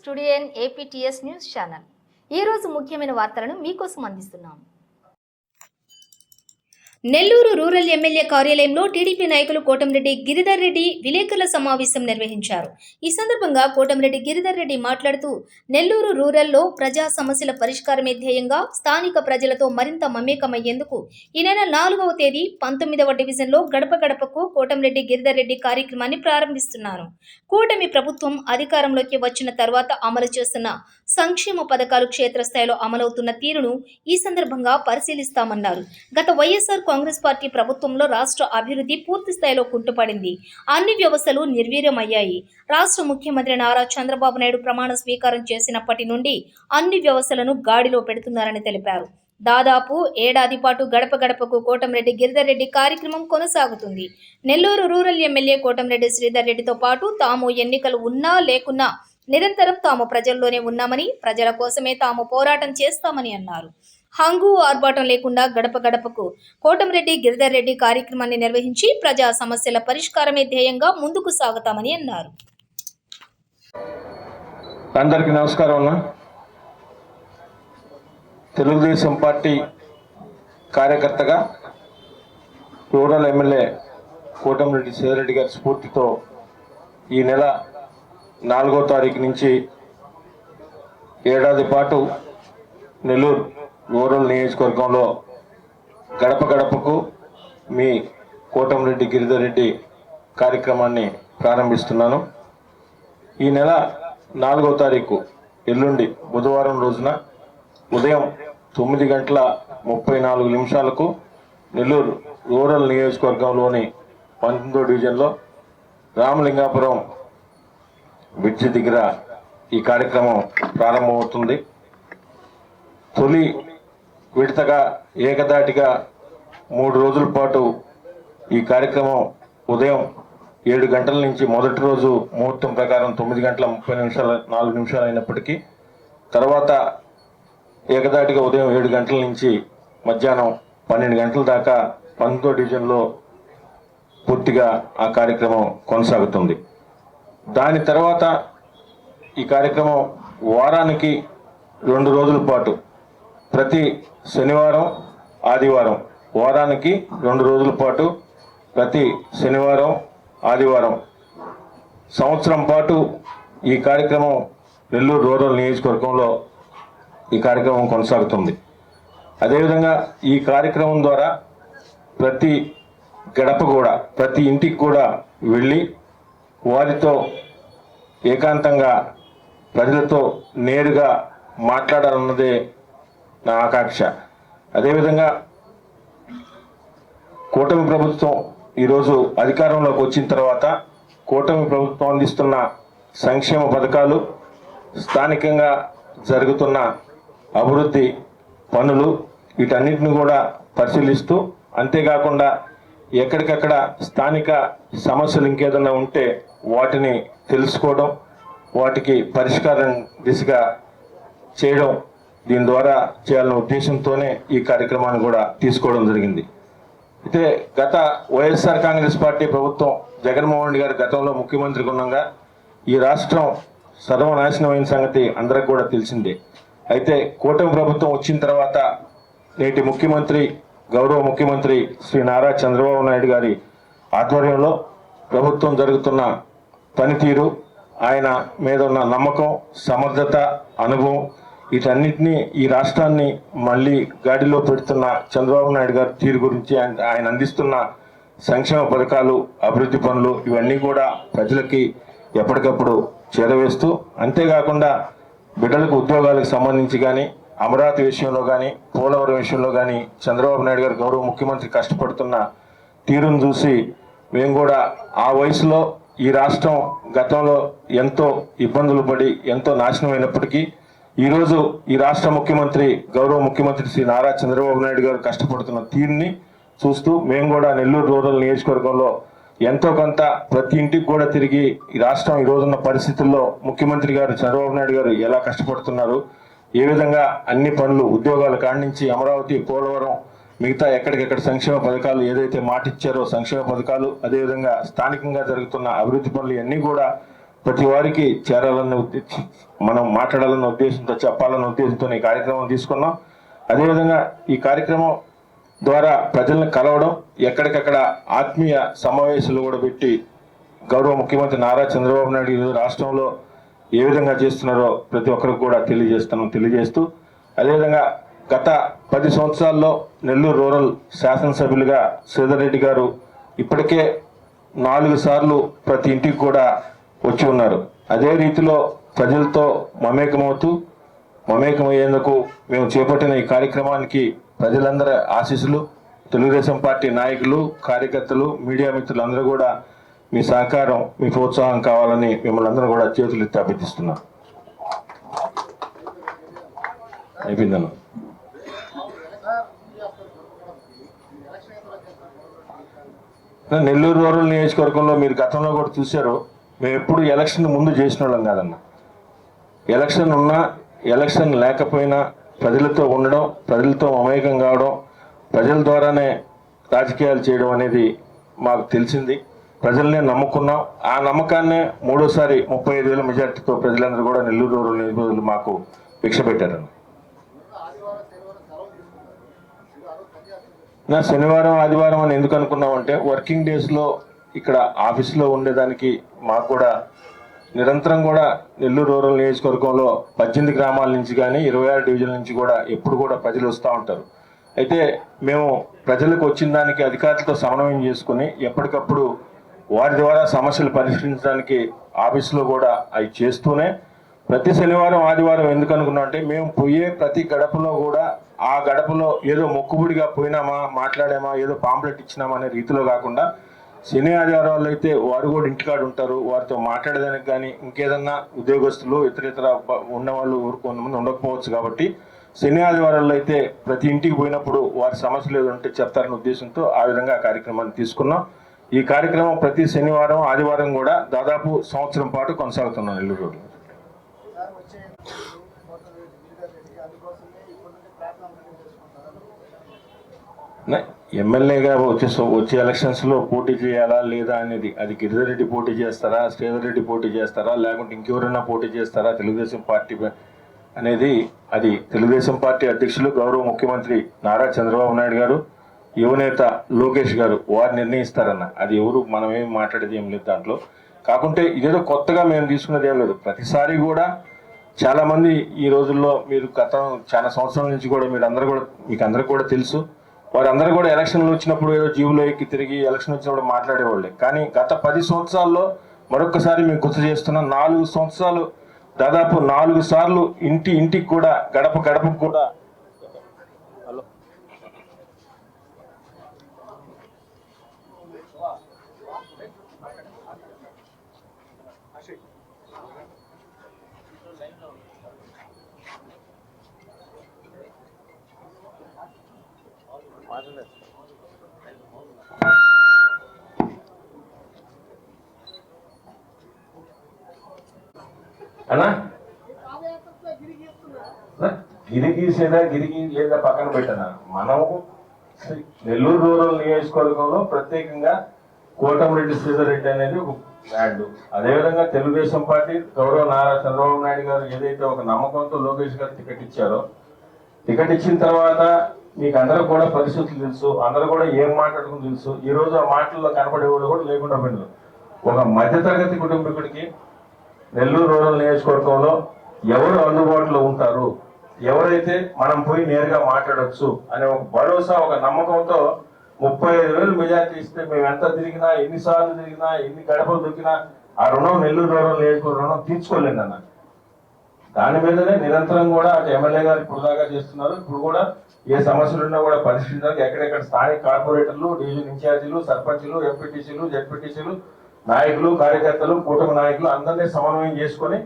Studio APTS news channel. ఈ రోజు ముఖ్యమైన వార్తలను మీకోసం అందిస్తున్నాం. నెల్లూరు రూరల్ ఎమ్మెల్యే కార్యాలయంలో టీడీపీ నాయకులు కోటంరెడ్డి గిరిధర్ రెడ్డి విలేకరుల సమావేశం నిర్వహించారు. ఈ సందర్భంగా కోటంరెడ్డి గిరిధర్ రెడ్డి మాట్లాడుతూ నెల్లూరు రూరల్లో ప్రజా సమస్యల పరిష్కారమే ధ్యేయంగా స్థానిక ప్రజలతో మరింత మమేకమయ్యేందుకు ఈ నెల నాలుగవ తేదీ పంతొమ్మిదవ డివిజన్లో గడప గడపకు కోటంరెడ్డి గిరిధర్ రెడ్డి కార్యక్రమాన్ని ప్రారంభిస్తున్నారు. కూటమి ప్రభుత్వం అధికారంలోకి వచ్చిన తర్వాత అమలు చేస్తున్న సంక్షేమ పథకాలు క్షేత్రస్థాయిలో అమలవుతున్న తీరును ఈ సందర్భంగా పరిశీలిస్తామన్నారు. గత వైఎస్ఆర్ కాంగ్రెస్ పార్టీ ప్రభుత్వంలో రాష్ట్ర అభివృద్ధి పూర్తి స్థాయిలో కుంటుపడింది. అన్ని వ్యవస్థలు నిర్వీర్యమయ్యాయి. రాష్ట్ర ముఖ్యమంత్రి నారా చంద్రబాబు నాయుడు ప్రమాణ స్వీకారం చేసినప్పటి నుండి అన్ని వ్యవస్థలను గాడిలో పెడుతున్నారని తెలిపారు. దాదాపు ఏడాది పాటు గడప గడపకు కోటంరెడ్డి గిరిధర్రెడ్డి కార్యక్రమం కొనసాగుతుంది. నెల్లూరు రూరల్ ఎమ్మెల్యే కోటంరెడ్డి శ్రీధర్ రెడ్డితో పాటు తాము ఎన్నికలు ఉన్నా లేకున్నా నిరంతరం తాము ప్రజల్లోనే ఉన్నామని ప్రజల కోసమే తాము పోరాటం చేస్తామని అన్నారు. హంగు ఆర్భాటం లేకుండా గడప గడపకు కోటంరెడ్డి గిరిధర్ రెడ్డి కార్యక్రమాన్ని నిర్వహించి ప్రజా సమస్యల పరిష్కారమే ధ్యేయంగా ముందుకు సాగుతామని అన్నారు. అందరికీ నమస్కారం అన్న. తెలుగుదేశం పార్టీ కార్యకర్తగా రూరల్ ఎమ్మెల్యే కోటంరెడ్డి సేదరెడ్డి గారి స్ఫూర్తితో ఈ నెల నాలుగో తారీఖు నుంచి ఏడాది పాటు నెల్లూరు రూరల్ నియోజకవర్గంలో గడప గడపకు మీ కోటంరెడ్డి గిరిధర్ రెడ్డి కార్యక్రమాన్ని ప్రారంభిస్తున్నాను. ఈ నెల నాలుగో తారీఖు ఎల్లుండి బుధవారం రోజున ఉదయం తొమ్మిది గంటల ముప్పై నాలుగు నిమిషాలకు నెల్లూరు రూరల్ నియోజకవర్గంలోని పంతొమ్మిదో డివిజన్లో రామలింగాపురం బ్రిడ్జి దగ్గర ఈ కార్యక్రమం ప్రారంభమవుతుంది. తొలి విడతగా ఏకదాటిగా మూడు రోజుల పాటు ఈ కార్యక్రమం ఉదయం ఏడు గంటల నుంచి మొదటి రోజు ముహూర్తం ప్రకారం తొమ్మిది గంటల ముప్పై నిమిషాల నాలుగు నిమిషాలు అయినప్పటికీ తర్వాత ఏకదాటిగా ఉదయం ఏడు గంటల నుంచి మధ్యాహ్నం పన్నెండు గంటల దాకా పంతొమ్మిదో డివిజన్లో పూర్తిగా ఆ కార్యక్రమం కొనసాగుతుంది. దాని తర్వాత ఈ కార్యక్రమం వారానికి రెండు రోజుల పాటు ప్రతి శనివారం ఆదివారం వారానికి రెండు రోజుల పాటు ప్రతి శనివారం ఆదివారం. సంవత్సరం పాటు ఈ కార్యక్రమం నెల్లూరు రూరల్ నియోజకవర్గంలో ఈ కార్యక్రమం కొనసాగుతుంది. అదేవిధంగా ఈ కార్యక్రమం ద్వారా ప్రతి గడప కూడా ప్రతి ఇంటికి కూడా వెళ్ళి వారితో ఏకాంతంగా ప్రజలతో నేరుగా మాట్లాడాలన్నదే నా ఆకాంక్ష. అదేవిధంగా కూటమి ప్రభుత్వం ఈరోజు అధికారంలోకి వచ్చిన తర్వాత కూటమి ప్రభుత్వం అందిస్తున్న సంక్షేమ పథకాలు స్థానికంగా జరుగుతున్న అభివృద్ధి పనులు వీటన్నిటిని కూడా పరిశీలిస్తూ అంతేకాకుండా ఎక్కడికక్కడ స్థానిక సమస్యలు ఇంకేదన్నా ఉంటే వాటిని తెలుసుకోవడం వాటికి పరిష్కారం దిశగా చేయడం దీని ద్వారా చేయాలనే ఉద్దేశంతోనే ఈ కార్యక్రమాన్ని కూడా తీసుకోవడం జరిగింది. అయితే గత వైఎస్ఆర్ కాంగ్రెస్ పార్టీ ప్రభుత్వం జగన్మోహన్ రెడ్డి గారు గతంలో ముఖ్యమంత్రిగా ఉండగా ఈ రాష్ట్రం సర్వనాశనమైన సంగతి అందరికి కూడా తెలిసిందే. అయితే కూటమి ప్రభుత్వం వచ్చిన తర్వాత నేటి ముఖ్యమంత్రి గౌరవ ముఖ్యమంత్రి శ్రీ నారా చంద్రబాబు నాయుడు గారి ఆధ్వర్యంలో ప్రభుత్వం జరుగుతున్న పనితీరు ఆయన మీద ఉన్న నమ్మకం సమర్థత అనుభవం వీటన్నిటినీ ఈ రాష్ట్రాన్ని మళ్ళీ గాడిలో పెడుతున్న చంద్రబాబు నాయుడు గారి తీరు గురించి ఆయన ఆయన అందిస్తున్న సంక్షేమ పథకాలు అభివృద్ధి పనులు ఇవన్నీ కూడా ప్రజలకి ఎప్పటికప్పుడు చేరవేస్తూ అంతేకాకుండా బిడ్డలకు ఉద్యోగాలకు సంబంధించి కానీ అమరావతి విషయంలో కానీ పోలవరం విషయంలో కానీ చంద్రబాబు నాయుడు గారు గౌరవ ముఖ్యమంత్రి కష్టపడుతున్న తీరును చూసి మేము కూడా ఆ వయసులో ఈ రాష్ట్రం గతంలో ఎంతో ఇబ్బందులు పడి ఎంతో నాశనమైనప్పటికీ ఈరోజు ఈ రాష్ట్ర ముఖ్యమంత్రి గౌరవ ముఖ్యమంత్రి శ్రీ నారా చంద్రబాబు నాయుడు గారు కష్టపడుతున్న తీరుని చూస్తూ మేము కూడా నెల్లూరు రూరల్ నియోజకవర్గంలో ఎంతో కొంత ప్రతి ఇంటికి కూడా తిరిగి ఈ రాష్ట్రం ఈ రోజున్న పరిస్థితుల్లో ముఖ్యమంత్రి గారు చంద్రబాబు నాయుడు గారు ఎలా కష్టపడుతున్నారు ఏ విధంగా అన్ని పనులు ఉద్యోగాల కాణించి నుంచి అమరావతి పోలవరం మిగతా ఎక్కడికెక్కడ సంక్షేమ పథకాలు ఏదైతే మాటిచ్చారో సంక్షేమ పథకాలు అదేవిధంగా స్థానికంగా జరుగుతున్న అభివృద్ధి పనులు ఇవన్నీ కూడా ప్రతి వారికి చేరాలన్న ఉద్దేశం మనం మాట్లాడాలన్న ఉద్దేశంతో చెప్పాలన్న ఉద్దేశంతో ఈ కార్యక్రమం తీసుకున్నాం. అదేవిధంగా ఈ కార్యక్రమం ద్వారా ప్రజలను కలవడం ఎక్కడికక్కడ ఆత్మీయ సమావేశాలు కూడా పెట్టి గౌరవ ముఖ్యమంత్రి నారా చంద్రబాబు నాయుడు ఈరోజు రాష్ట్రంలో ఏ విధంగా చేస్తున్నారో ప్రతి ఒక్కరికి కూడా తెలియజేస్తున్నాం తెలియజేస్తూ. అదేవిధంగా గత పది సంవత్సరాల్లో నెల్లూరు రూరల్ శాసనసభ్యులుగా శ్రీధర్ రెడ్డి గారు ఇప్పటికే నాలుగు సార్లు ప్రతి ఇంటికి కూడా వచ్చి ఉన్నారు. అదే రీతిలో ప్రజలతో మమేకమవుతూ మమేకమయ్యేందుకు మేము చేపట్టిన ఈ కార్యక్రమానికి ప్రజలందరి ఆశీస్సులు తెలుగుదేశం పార్టీ నాయకులు కార్యకర్తలు మీడియా మిత్రులు అందరూ కూడా మీ సహకారం మీ ప్రోత్సాహం కావాలని మిమ్మల్ని అందరూ కూడా చేతులు ఎత్తి అభ్యర్థిస్తున్నాం. అయిపోయిందన్న. నెల్లూరు రూరల్ నియోజకవర్గంలో మీరు గతంలో కూడా చూశారు. మేము ఎప్పుడు ఎలక్షన్ ముందు చేసిన వాళ్ళం కాదన్న. ఎలక్షన్ ఉన్నా ఎలక్షన్ లేకపోయినా ప్రజలతో ఉండడం ప్రజలతో మమేకం కావడం ప్రజల ద్వారానే రాజకీయాలు చేయడం అనేది మాకు తెలిసింది. ప్రజల్ని నమ్ముకున్నాం. ఆ నమ్మకాన్నే మూడోసారి ముప్పై ఐదు వేల మెజార్టీతో ప్రజలందరూ కూడా నెల్లూరు రూరల్ నియోజకవర్గంలో మాకు భిక్ష పెట్టారన్న. నా శనివారం ఆదివారం అని ఎందుకు అనుకున్నామంటే వర్కింగ్ డేస్లో ఇక్కడ ఆఫీసులో ఉండేదానికి మాకు కూడా నిరంతరం కూడా నెల్లూరు రూరల్ నియోజకవర్గంలో పద్దెనిమిది గ్రామాల నుంచి కానీ ఇరవై ఆరు డివిజన్ల నుంచి కూడా ఎప్పుడు కూడా ప్రజలు వస్తూ ఉంటారు. అయితే మేము ప్రజలకు వచ్చిన దానికి అధికారులతో సమన్వయం చేసుకుని ఎప్పటికప్పుడు వారి ద్వారా సమస్యలు పరిష్కరించడానికి ఆఫీసులో కూడా అవి చేస్తూనే ప్రతి శనివారం ఆదివారం ఎందుకు అనుకున్నాం అంటే మేము పోయే ప్రతి గడపలో కూడా ఆ గడపలో ఏదో మొక్కుబడిగా పోయినామా మాట్లాడామా ఏదో పాంప్లెట్ ఇచ్చినామా అనే రీతిలో కాకుండా శని ఆదివారాలు అయితే వారు కూడా ఇంటికాడు ఉంటారు. వారితో మాట్లాడేదానికి కానీ ఇంకేదన్నా ఉద్యోగస్తులు ఇతర ఇతర ఉన్నవాళ్ళు ఊరు కొంతమంది ఉండకపోవచ్చు కాబట్టి శని ఆదివారాల్లో అయితే ప్రతి ఇంటికి పోయినప్పుడు వారి సమస్యలు ఏదో ఉంటే చెప్తారనే ఉద్దేశంతో ఆ విధంగా ఆ కార్యక్రమాన్ని తీసుకున్నాం. ఈ కార్యక్రమం ప్రతి శనివారం ఆదివారం కూడా దాదాపు సంవత్సరం పాటు కొనసాగుతున్నాం నెల్లూరు రోడ్లో సార్ వచ్చే పోతుంది లీడర్ రెడ్డి అందుకోసమే ఇప్పటి నుండి ప్రయత్నం చేసుకుంటారు నే- ఎమ్మెల్యేగా వచ్చే వచ్చే ఎలక్షన్స్లో పోటీ చేయాలా లేదా అనేది అది గిరిజరెడ్డి పోటీ చేస్తారా శ్రీధర్ రెడ్డి పోటీ చేస్తారా లేకుంటే ఇంకెవరైనా పోటీ చేస్తారా తెలుగుదేశం పార్టీ అనేది అది తెలుగుదేశం పార్టీ అధ్యక్షులు గౌరవ ముఖ్యమంత్రి నారా చంద్రబాబు నాయుడు గారు యువనేత లోకేష్ గారు వారు నిర్ణయిస్తారన్న. అది ఎవరు మనం ఏం మాట్లాడేది ఏం లేదు దాంట్లో. కాకుంటే ఇదేదో కొత్తగా మేము తీసుకున్నది ఏం లేదు. ప్రతిసారి కూడా చాలామంది ఈ రోజుల్లో మీరు గత చాలా సంవత్సరాల నుంచి కూడా మీరు అందరూ కూడా మీకు అందరికి కూడా తెలుసు. వారందరూ కూడా ఎలక్షన్లు వచ్చినప్పుడు ఏదో జీవులో ఎక్కి తిరిగి ఎలక్షన్ వచ్చినప్పుడు మాట్లాడేవాళ్ళే. కానీ గత పది సంవత్సరాల్లో మరొకసారి మేము గుర్తు చేస్తున్న నాలుగు సంవత్సరాలు దాదాపు నాలుగు సార్లు ఇంటి ఇంటికి కూడా గడప గడపకు కూడా అన్నా? గిరి గీసేదా గిరిగి లేదా పక్కన పెట్టనా? మనము నెల్లూరు రూరల్ నియోజకవర్గంలో ప్రత్యేకంగా కోటమిరెడ్డి శ్రీధర్ రెడ్డి అనేది ఒక బ్రాండ్ అదేవిధంగా తెలుగుదేశం పార్టీ గౌరవ నారా చంద్రబాబు నాయుడు గారు ఏదైతే ఒక నమ్మకంతో లోకేష్ గారు టికెట్ ఇచ్చారో టికెట్ ఇచ్చిన తర్వాత మీకు అందరూ కూడా పరిస్థితులు తెలుసు అందరూ కూడా ఏం మాట్లాడుకుని తెలుసు. ఈ రోజు ఆ మాటల్లో కనపడేవాళ్ళు కూడా లేకుండా పోయినారు ఒక మధ్యతరగతి కుటుంబీకుడికి నెల్లూరు రూరల్ నియోజకవర్గంలో ఎవరు అందుబాటులో ఉంటారు? ఎవరైతే మనం పోయి నేరుగా మాట్లాడచ్చు అనే ఒక భరోసా ఒక నమ్మకంతో ముప్పై ఐదు వేలు మెజార్టీ ఇస్తే మేము ఎంత తిరిగినా ఎన్నిసార్లు తిరిగినా ఎన్ని గడపలు దొరికినా ఆ రుణం నెల్లూరు రూరల్ నియోజకవర్గ రుణం తీర్చుకోలేదు అన్న దాని మీదనే నిరంతరం కూడా అటు ఎమ్మెల్యే గారు ఇప్పుడు దాకా చేస్తున్నారు. ఇప్పుడు కూడా ఏ సమస్యలు ఉన్నా కూడా పరిశీలించడానికి ఎక్కడెక్కడ స్థానిక కార్పొరేటర్లు డివిజన్ ఇన్ఛార్జీలు సర్పంచ్లు ఎంపీటీసీలు జెడ్పీటీసీలు నాయకులు కార్యకర్తలు కూటమి నాయకులు అందరినీ సమన్వయం చేసుకొని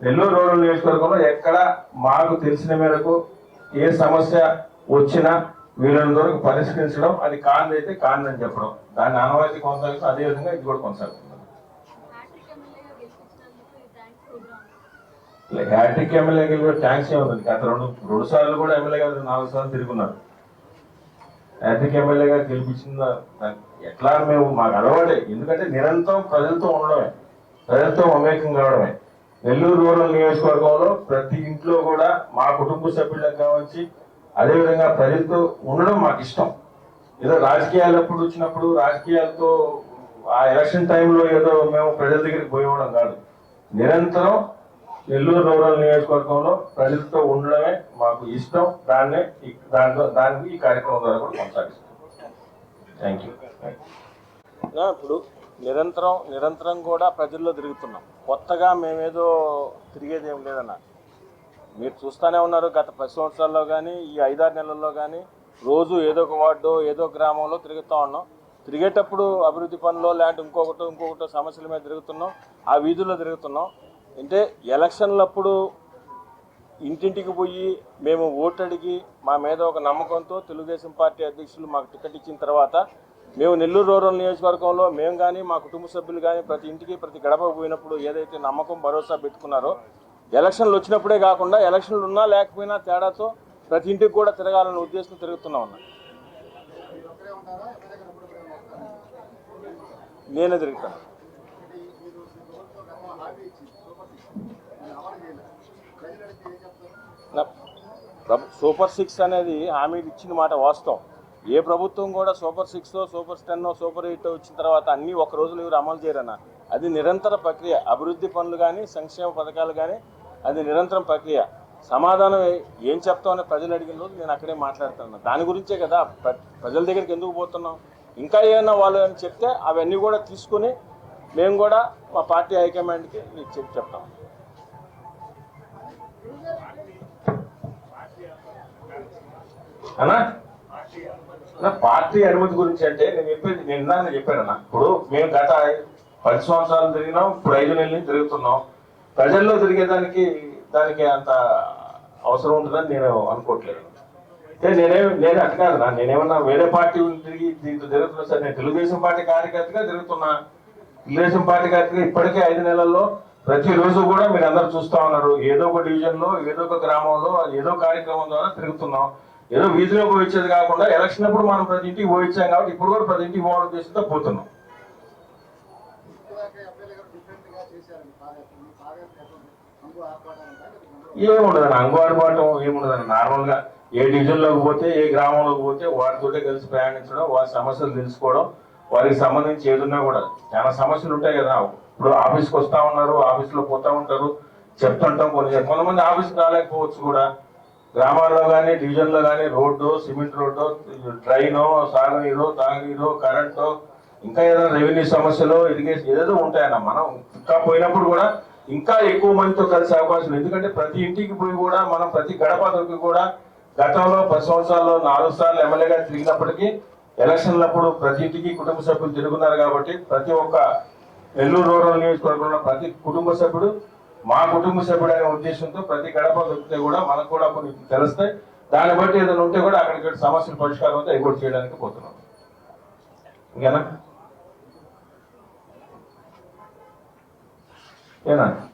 నెల్లూరు రూరల్ నియోజకవర్గంలో ఎక్కడ మాకు తెలిసిన మేరకు ఏ సమస్య వచ్చినా వీళ్ళని వరకు పరిష్కరించడం అది కాంది అయితే కాంది అని చెప్పడం దాన్ని ఆనవాయితీ కొనసాగుతూ అదే విధంగా ఇది కూడా కొనసాగుతుంది హ్యాట్రిక్ ఎమ్మెల్యేకి కూడా ట్యాంక్స్ గత రెండు రెండు సార్లు కూడా ఎమ్మెల్యే గారు నాలుగు సార్లు తిరుగున్నారు హ్యాట్రిక్ ఎమ్మెల్యేగా గెలిపించిన ఎట్లా మేము మాకు అలవాటే. ఎందుకంటే నిరంతరం ప్రజలతో ఉండడమే. ప్రజలతో మమేకం కావడమే. నెల్లూరు రూరల్ నియోజకవర్గంలో ప్రతి ఇంట్లో కూడా మా కుటుంబ సభ్యులకు కావచ్చు అదేవిధంగా ప్రజలతో ఉండడం మాకు ఇష్టం. ఏదో రాజకీయాలు ఎప్పుడు వచ్చినప్పుడు రాజకీయాలతో ఆ ఎలక్షన్ టైంలో ఏదో మేము ప్రజల దగ్గరికి పోయేవడం కాదు. నిరంతరం నెల్లూరు రూరల్ నియోజకవర్గంలో ప్రజలతో ఉండడమే మాకు ఇష్టం. దాన్నే దాంట్లో దానికి ఈ కార్యక్రమం ద్వారా కూడా కొనసాగిస్తాం థ్యాంక్ యూ ఇప్పుడు నిరంతరం నిరంతరం కూడా ప్రజల్లో తిరుగుతున్నాం. కొత్తగా మేమేదో తిరిగేది ఏం లేదన్న. మీరు చూస్తూనే ఉన్నారు గత పది సంవత్సరాల్లో కానీ ఈ ఐదారు నెలల్లో కానీ రోజు ఏదో ఒక వార్డు ఏదో గ్రామంలో తిరుగుతూ ఉన్నాం. తిరిగేటప్పుడు అభివృద్ధి పనులు లేదంటే ఇంకొకటి ఇంకొకటి సమస్యల మీద తిరుగుతున్నాం. ఆ వీధుల్లో తిరుగుతున్నాం. అంటే ఎలక్షన్లప్పుడు ఇంటింటికి పోయి మేము ఓటు అడిగి మా మీద ఒక నమ్మకంతో తెలుగుదేశం పార్టీ అధ్యక్షులు మాకు టికెట్ ఇచ్చిన తర్వాత మేము నెల్లూరు రూరల్ నియోజకవర్గంలో మేము కానీ మా కుటుంబ సభ్యులు కానీ ప్రతి ఇంటికి ప్రతి గడప పోయినప్పుడు ఏదైతే నమ్మకం భరోసా పెట్టుకున్నారో ఎలక్షన్లు వచ్చినప్పుడే కాకుండా ఎలక్షన్లు ఉన్నా లేకపోయినా తేడాతో ప్రతి ఇంటికి కూడా తిరగాలనే ఉద్దేశం తిరుగుతున్నా ఉన్నా నేనే తిరుగుతాను అంటే ఈ- మీరు ప్రభుత్వం గతంలో హామీ ఇచ్చింది సూపర్ సిక్స్ మీరు అమలు చేయలేదు ప్రజలు అడిగితే ఏం చెప్తారు నా ప్రభు- సూపర్ సిక్స్ అనేది హామీలు ఇచ్చిన మాట వాస్తవం. ఏ ప్రభుత్వం కూడా super six super ten super eight వచ్చిన తర్వాత అన్నీ ఒక రోజులు ఎవరు అమలు చేయరన్న. అది నిరంతర ప్రక్రియ. అభివృద్ధి పనులు కానీ సంక్షేమ పథకాలు కానీ అది నిరంతరం ప్రక్రియ. సమాధానం ఏం చెప్తామని ప్రజలు అడిగిన రోజు నేను అక్కడే మాట్లాడుతున్నాను దాని గురించే కదా ప్ర- ప్రజల దగ్గరికి ఎందుకు పోతున్నాం? ఇంకా ఏమైనా వాళ్ళు అని చెప్తే అవన్నీ కూడా తీసుకుని మేము కూడా మా పార్టీ హైకమాండ్కి మీకు చెప్తాం. అన్నా? నా పార్టీ అనుమతి గురించి అంటే నేను చెప్పేది నిన్న చెప్పాను చెప్పానన్నా ఇప్పుడు మేము గత పది సంవత్సరాలు తిరిగినాం ఇప్పుడు ఐదు నెలలు తిరుగుతున్నాం. ప్రజల్లో తిరిగేదానికి దానికి అంత అవసరం ఉంటుందని నేను అనుకోవట్లేదు. అంటే నేనేం నేను అట్లా కాదు నా నేనేమన్నా వేరే పార్టీ తిరిగి దీంతో తిరుగుతున్నా సార్ నేను తెలుగుదేశం పార్టీ కార్యకర్తగా తిరుగుతున్నా. తెలుగుదేశం పార్టీ కార్యకర్త ఇప్పటికే ఐదు నెలల్లో ప్రతిరోజు కూడా మీరు అందరు చూస్తా ఉన్నారు. ఏదో ఒక డివిజన్లో ఏదో ఒక గ్రామంలో ఏదో కార్యక్రమం ద్వారా తిరుగుతున్నాం. ఏదో వీధిలో పోయి వచ్చేది కాకుండా ఎలక్షన్ అప్పుడు మనం ప్రతి ఇంటికి పోయి వచ్చాం కాబట్టి ఇప్పుడు కూడా ప్రతి ఇంటికి పోవడం చేస్తుంటే పోతున్నాం. ఇప్పటిదాకా అంగు ఆర్పాటాలు ఏముండదు నార్మల్గా ఏ డివిజన్లోకి పోతే ఏ గ్రామంలోకి పోతే వారితోటే కలిసి ప్రయాణించడం వారి సమస్యలు తెలుసుకోవడం వారికి సంబంధించి ఏదున్నా కూడా. చాలా సమస్యలు ఉంటాయి కదా ఇప్పుడు ఆఫీస్కి వస్తా ఉన్నారు ఆఫీస్లో పోతా ఉంటారు చెప్తుంటాం కొన్ని కొంతమంది ఆఫీస్కి రాలేకపోవచ్చు కూడా. గ్రామాల్లో కానీ డివిజన్లో కానీ రోడ్డు సిమెంట్ రోడ్డు ట్రైను సాగునీరు తాగునీరు కరెంటు ఇంకా ఏదైనా రెవెన్యూ సమస్యలు ఇరిగేషన్ ఏదేదో ఉంటాయన్న. మనం ఇంకా పోయినప్పుడు కూడా ఇంకా ఎక్కువ మందితో కలిసే అవకాశం ఎందుకంటే ప్రతి ఇంటికి పోయి కూడా మనం ప్రతి గడప దొరికి కూడా గతంలో పది సంవత్సరాల్లో నాలుగు సార్లు ఎమ్మెల్యేగా తిరిగినప్పటికీ ఎలక్షన్లప్పుడు ప్రతి ఇంటికి కుటుంబ సభ్యులు తిరుగుతున్నారు కాబట్టి ప్రతి ఒక్క నెల్లూరు రూరల్ నియోజకవర్గంలో ప్రతి కుటుంబ సభ్యుడు మా కుటుంబ సభ్యుడు ఉద్దేశంతో ప్రతి గడప దొరికితే కూడా మనకు కూడా కొన్ని తెలుస్తాయి. దాన్ని బట్టి ఏదైనా ఉంటే కూడా అక్కడికి సమస్యలు పరిష్కారం అయితే అవి కూడా చేయడానికి పోతున్నాం. ఇంకేనా? ఏనా?